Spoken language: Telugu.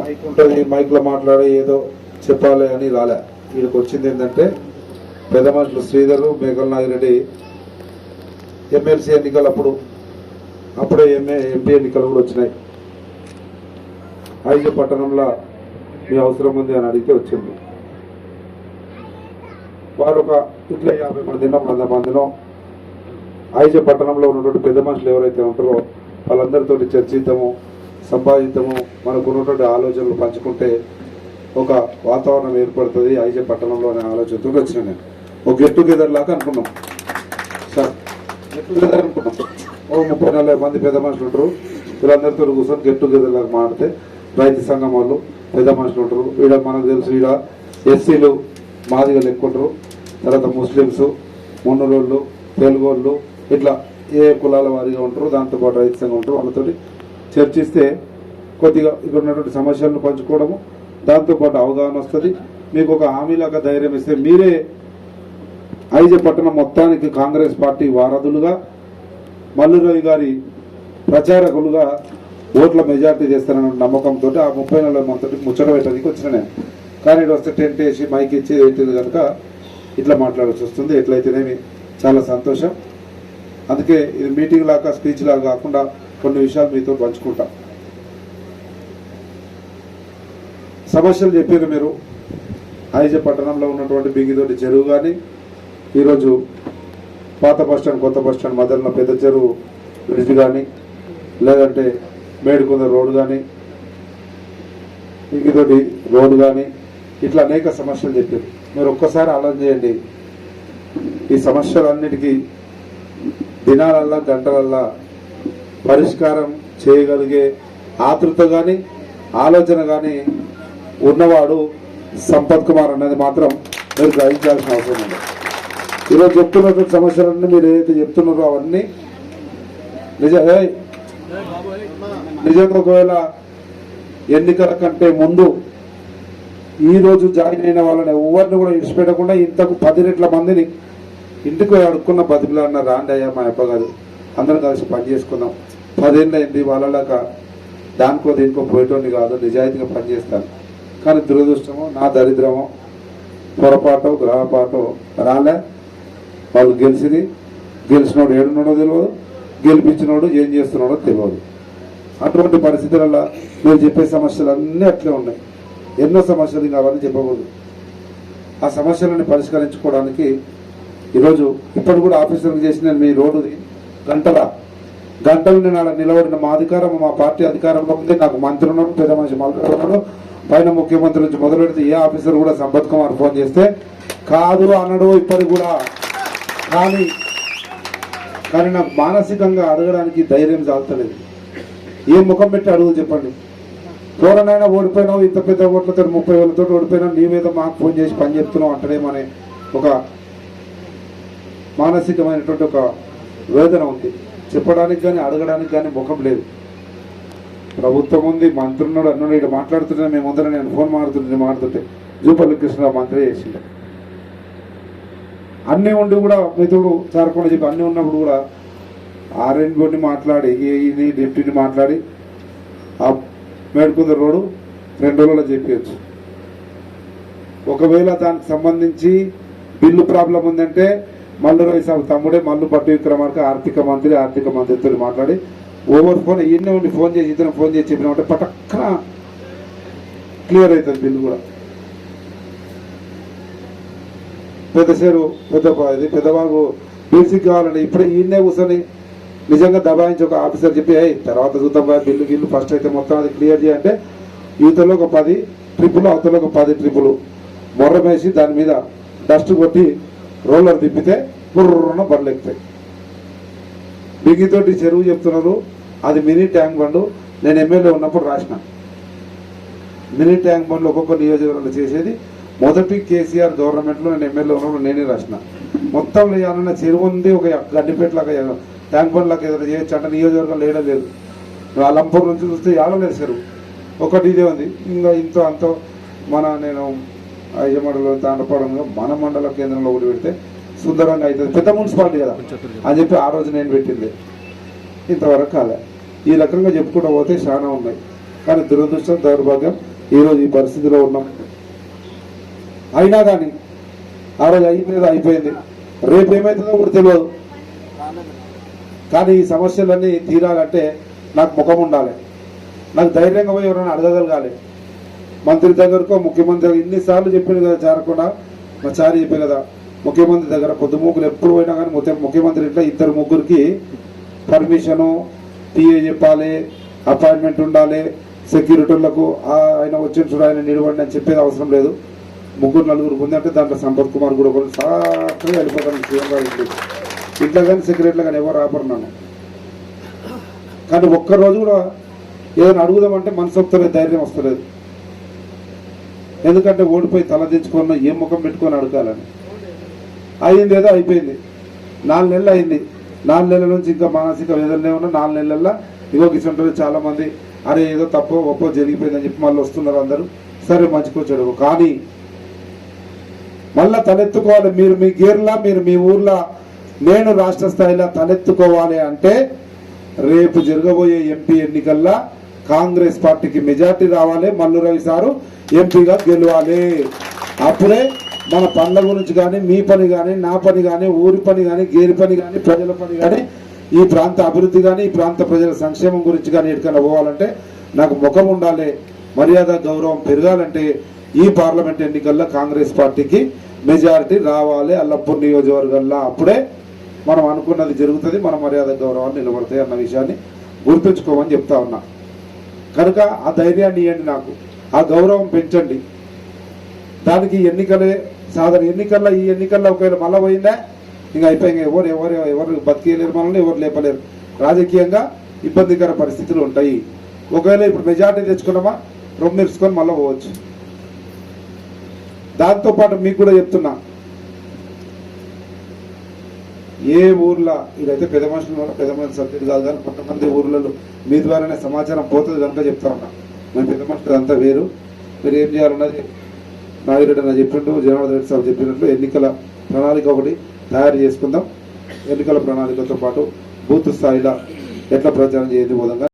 మైక్ ఉంటుంది మైక్లో మాట్లాడే ఏదో చెప్పాలి అని రాలే. వీడికి వచ్చింది ఏంటంటే పెద్ద మనుషులు శ్రీధరు మేకల నాగిరెడ్డి ఎమ్మెల్సీ ఎన్నికలు అప్పుడు అప్పుడే ఎంఏ ఎంపీ ఎన్నికలు కూడా వచ్చినాయి. ఐదు పట్టణంలో మీ అవసరం ఉంది అని అడిగితే వచ్చింది. వారు ఒక ఇట్లా యాభై మందినో వంద మందినో ఐజ పట్టణంలో ఉన్నటువంటి పెద్ద మనుషులు ఎవరైతే ఉంటారో వాళ్ళందరితో చర్చిద్దాము సంపాదిద్దాము మనకు ఉన్నటువంటి ఆలోచనలు పంచుకుంటే ఒక వాతావరణం ఏర్పడుతుంది. ఐజే పట్టణంలో అనే ఆలోచనతో వచ్చిన నేను. ఒక గెట్ టుగెదర్ లాగా అనుకున్నాం. సార్ గెట్ టుగెదర్ అనుకున్నాం. ఓ ముప్పై నలభై మంది పెద్ద మనుషులు ఉంటారు. వీళ్ళందరితో కూర్చొని గెట్ టుగెదర్ లాగా మాడితే రైతు సంఘం వాళ్ళు పెద్ద మనుషులు ఉంటారు. ఈడ మనకు తెలుసు ఈడ ఎస్సీలు మాదిగలు ఎక్కువ ఉంటారు తర్వాత ముస్లిమ్స్ మున్నరోళ్ళు వాళ్ళు ఇట్లా ఏ కులాల వారిగా ఉంటారు దాంతోపాటు రైతు సంఘం ఉంటారు. వాళ్ళతోటి చర్చిస్తే కొద్దిగా ఇక్కడ ఉన్నటువంటి సమస్యలను పంచుకోవడము దాంతోపాటు అవగాహన వస్తుంది. మీకు ఒక హామీలాగా ధైర్యం ఇస్తే మీరే ఐజ పట్టణం మొత్తానికి కాంగ్రెస్ పార్టీ వారధులుగా మల్లురావు గారి ప్రచారకులుగా ఓట్ల మెజార్టీ చేస్తారన్న నమ్మకంతో ఆ ముప్పై నెలల మంది ముచ్చట పెట్టడానికి వచ్చిన నేను. కానీ ఇటు వస్తే టెంట్ వేసి మైక్ ఇచ్చి ఏంటిది కనుక ఇట్లా మాట్లాడాల్సి వస్తుంది. ఎట్లయితేనేమి చాలా సంతోషం. అందుకే ఇది మీటింగ్ లాగా స్పీచ్ లాగా కాకుండా కొన్ని విషయాలు మీతో పంచుకుంటా. సమస్యలు చెప్పారు మీరు. ఐజ పట్టణంలో ఉన్నటువంటి బిగితోటి చెరువు కానీ ఈరోజు పాత బస్ స్టాండ్ కొత్త బస్ స్టాండ్ మధ్యలో పెద్ద చెరువు బ్రిడ్జ్ కానీ లేదంటే మేడుకుంద రోడ్డు కానీ బిగితోటి రోడ్డు కానీ ఇట్లా అనేక సమస్యలు చెప్పారు. మీరు ఒక్కసారి ఆలోచన చేయండి. ఈ సమస్యలన్నిటికీ దినాలల్లా గంటలల్లా పరిష్కారం చేయగలిగే ఆతృత కానీ ఆలోచన కానీ ఉన్నవాడు సంపత్ కుమార్ అనేది మాత్రం మీరు గ్రహించాల్సిన అవసరం ఉంది. ఈరోజు చెప్తున్నటువంటి సమస్యలన్నీ మీరు ఏదైతే చెప్తున్నారో అవన్నీ నిజ నిజంగా ఒకవేళ ఎన్నికల కంటే ముందు ఈరోజు జాయిన్ అయిన వాళ్ళని ఎవరిని కూడా ఇడిచిపెట్టకుండా ఇంతకు పది రెట్ల మందిని ఇంటికి అడుక్కున్న బతికిలా అన్న రాండి అయ్యా మా అప్పగారు. అందరం కలిసి పని చేసుకుందాం పదేళ్ళైంది అయింది వాళ్ళలాగా దానికో దీనికో పోయేటోని కాదు నిజాయితీగా పనిచేస్తాను. కానీ దురదృష్టమో నా దరిద్రమో పొరపాటు గ్రహపాటు రాలే. వాళ్ళు గెలిచింది గెలిచినోడు ఏడున్నాడో తెలియదు గెలిపించినోడు ఏం చేస్తున్నాడో తెలియదు అటువంటి పరిస్థితులలో మీరు చెప్పే సమస్యలు అన్నీ అట్లే ఉన్నాయి. ఎన్నో సమస్యలు ఇంకా అవన్నీ చెప్పకూడదు. ఆ సమస్యలను పరిష్కరించుకోవడానికి ఈరోజు ఇప్పుడు కూడా చేసి చేసిన మీ రోడ్డుది గంటల గంటలు నిలబడిన మా అధికారం మా పార్టీ అధికారంలో ఉంది నాకు మంత్రి ఉన్నాడు పెద్ద మనిషి మంత్రి ఉన్నాడు పైన ముఖ్యమంత్రి నుంచి మొదలు పెడితే ఏ ఆఫీసర్ కూడా సంపత్ కుమార్ ఫోన్ చేస్తే కాదు అనడు ఇప్పటికి కూడా. కానీ కానీ నాకు మానసికంగా అడగడానికి ధైర్యం చాలతలేదు ఏ ముఖం పెట్టి అడుగు చెప్పండి. ఎవరినైనా ఓడిపోయినావు ఇంత పెద్ద ఓట్లతో ముప్పై వేలతో ఓడిపోయినా నీవేదో మీద మాకు ఫోన్ చేసి పని చెప్తున్నావు అంటేమనే ఒక మానసికమైనటువంటి ఒక వేదన ఉంది. చెప్పడానికి కానీ అడగడానికి కానీ ముఖం లేదు. ప్రభుత్వం ఉంది మంత్రి ఉన్నాడు అన్నాడు ఇక్కడ మాట్లాడుతున్నా మేము ముందర నేను ఫోన్ మారుతుంటే మారుతుంటే జూపల్లి కృష్ణ మంత్రి చేసిండు. అన్నీ ఉండి కూడా మిత్రుడు చేరకుండా చెప్పి అన్నీ ఉన్నప్పుడు కూడా ఆర్ఎన్ బోర్డుని మాట్లాడి ఏఈని డిప్యూటీని మాట్లాడి ఆ మేడుకుంద రోడ్డు రెండు రోజుల్లో చెప్పవచ్చు ఒకవేళ దానికి సంబంధించి బిల్లు ప్రాబ్లం ఉందంటే మల్లు రవి తమ్ముడే మల్లు పట్టు విక్రమార్క ఆర్థిక మంత్రి ఆర్థిక మంత్రితో మాట్లాడి ఓవర్ ఫోన్ ఈయనే ఉండి ఫోన్ చేసి ఇతను ఫోన్ చేసి చెప్పినామంటే పటక్కన క్లియర్ అవుతుంది బిల్లు కూడా. పెద్ద సేరు పెద్ద ఇది పెద్దవాళ్ళు బీసీకి కావాలండి ఇప్పుడే ఈయనే కూర్చొని నిజంగా దబాయించి ఒక ఆఫీసర్ చెప్పి అయ్యి తర్వాత చూద్దాం బిల్లు గిల్లు ఫస్ట్ అయితే మొత్తం అది క్లియర్ చేయంటే యువతలో ఒక పది ట్రిపులు అవతల ఒక పది ట్రిపులు మొర్రమేసి దాని మీద డస్ట్ కొట్టి రోలర్ తిప్పితే బుర్రన బండ్లు ఎక్కుతాయి బిగ్గితోటి చెరువు చెప్తున్నారు అది మినీ ట్యాంక్ బండ్ నేను ఎమ్మెల్యే ఉన్నప్పుడు రాసిన. మినీ ట్యాంక్ బండ్లు ఒక్కొక్క నియోజకవర్గంలో చేసేది మొదటి కేసీఆర్ గవర్నమెంట్లో నేను ఎమ్మెల్యే ఉన్నప్పుడు నేనే రాసిన. మొత్తం లేదన్న చెరువు ఉంది ఒక గడ్డిపేటలాగా ట్యాంక్ బండ్లాగా ఏదైనా చేయొచ్చు అంటే నియోజకవర్గం లేడం లేదు. ఆ లంపూర్ నుంచి చూస్తే ఏడలేదు చెరువు. ఒకటి ఇదే ఉంది ఇంకా ఇంత అంత మన నేను అయ్య మండలం తాండపాడంలో మన మండల కేంద్రంలో ఒకటి పెడితే సుందరంగా అవుతుంది. పెద్ద మున్సిపాలిటీ కదా. అని చెప్పి ఆ రోజు నేను పెట్టింది. ఇంతవరకు కాలే. ఈ రకంగా చెప్పుకుంటూ పోతే చాలా ఉన్నాయి. కానీ దురదృష్టం దౌర్భాగ్యం ఈరోజు ఈ పరిస్థితిలో ఉన్నాం. అయినా కానీ ఆ రోజు అయిపోయింది అయిపోయింది. రేపు ఏమవుతుందో కూడా తెలియదు. కానీ ఈ సమస్యలన్నీ తీరాలంటే నాకు ముఖం ఉండాలి. నాకు ధైర్యంగా పోయి ఎవరైనా అడగగలగాలి. మంత్రి దగ్గరకో ముఖ్యమంత్రి దగ్గర ఇన్నిసార్లు చెప్పింది కదా చేరకుండా మా చారి చెప్పే కదా ముఖ్యమంత్రి దగ్గర పొద్దుమూకులు ఎప్పుడు పోయినా కానీ ముఖ్య- ముఖ్యమంత్రి ఇంట్లో ఇద్దరు ముగ్గురికి పర్మిషను పిఏ చెప్పాలి అపాయింట్మెంట్ ఉండాలి సెక్యూరిటీలకు ఆయన వచ్చిన చూడ ఆయన నిలబడి అని చెప్పేది అవసరం లేదు. ముగ్గురు నలుగురు ఉందంటే దాంట్లో సంపత్ కుమార్ కూడా ఒకరు సాక్షిగా వెళ్ళిపోతాను సీఎం గారు ఇంట్లో కానీ సెక్రటరీలో కానీ ఎవరు ఆపరు కానీ ఒక్కరోజు కూడా ఏదైనా అడుగుదామంటే మనసు వస్తలేదు ధైర్యం వస్తలేదు. ఎందుకంటే ఓడిపోయి తలదించుకున్న ఏ ముఖం పెట్టుకొని అడగాలని. అయింది ఏదో అయిపోయింది. నాలుగు నెలలు అయింది. నాలుగు నెలల నుంచి ఇంకా మానసిక వేదనలే ఉన్న నాలుగు నెలల్లో ఇగో కిచుంటారు చాలా మంది అరే ఏదో తప్పో ఒప్పో జరిగిపోయిందని చెప్పి మళ్ళీ వస్తున్నారు అందరూ. సరే మంచికొచ్చాడు కానీ మళ్ళా తలెత్తుకోవాలి. మీరు మీ గేర్లా మీరు మీ ఊర్లో నేను రాష్ట్ర స్థాయిలో తలెత్తుకోవాలి అంటే రేపు జరగబోయే ఎంపీ ఎన్నికల్లో కాంగ్రెస్ పార్టీకి మెజార్టీ రావాలి. మల్లు రవి సారు ఎంపీగా గెలవాలి. అప్పుడే మన పనుల గురించి కానీ మీ పని కానీ నా పని కానీ ఊరి పని కానీ గేరి పని కానీ ప్రజల పని కానీ ఈ ప్రాంత అభివృద్ధి కానీ ఈ ప్రాంత ప్రజల సంక్షేమం గురించి కానీ ఎక్కడికైనా పోవాలంటే నాకు ముఖం ఉండాలి. మర్యాద గౌరవం పెరగాలంటే ఈ పార్లమెంట్ ఎన్నికల్లో కాంగ్రెస్ పార్టీకి మెజారిటీ రావాలి అల్లపూర్ నియోజకవర్గంలో. అప్పుడే మనం అనుకున్నది జరుగుతుంది మన మర్యాద గౌరవాలు నిలబడతాయి అన్న విషయాన్ని గుర్తుంచుకోమని చెప్తా ఉన్నా. కనుక ఆ ధైర్యాన్ని ఇవ్వండి నాకు. ఆ గౌరవం పెంచండి. దానికి ఎన్నికలే సాధారణ ఎన్నికల్లో ఈ ఎన్నికల్లో ఒకవేళ మళ్ళీ పోయిందా ఇంకా అయిపోయింది. ఇంకా ఎవరు ఎవరు ఎవరు బతికేయలేరు మనల్ని ఎవరు లేపలేరు. రాజకీయంగా ఇబ్బందికర పరిస్థితులు ఉంటాయి. ఒకవేళ ఇప్పుడు మెజార్టీ తెచ్చుకున్నామా రొమ్ము నేర్చుకొని మళ్ళీ పోవచ్చు. దాంతోపాటు మీకు కూడా చెప్తున్నా. ఏ ఊర్లో ఇదైతే పెద్ద మనుషుల వల్ల పెద్ద మనుషులు సబ్జెక్ట్ కాదు కానీ కొంతమంది ఊర్లలో మీ ద్వారానే సమాచారం పోతుంది కనుక చెప్తా ఉన్నా. మేము పెద్ద అంతా వేరు. మీరు ఏం చేయాలన్నది నాగిరెడ్డి అన్న చెప్పిండు జనార్దన్ రెడ్డి సార్ చెప్పినట్లు ఎన్నికల ప్రణాళిక ఒకటి తయారు చేసుకుందాం. ఎన్నికల ప్రణాళికతో పాటు బూత్ స్థాయిలో ఎట్లా ప్రచారం చేయని విధంగా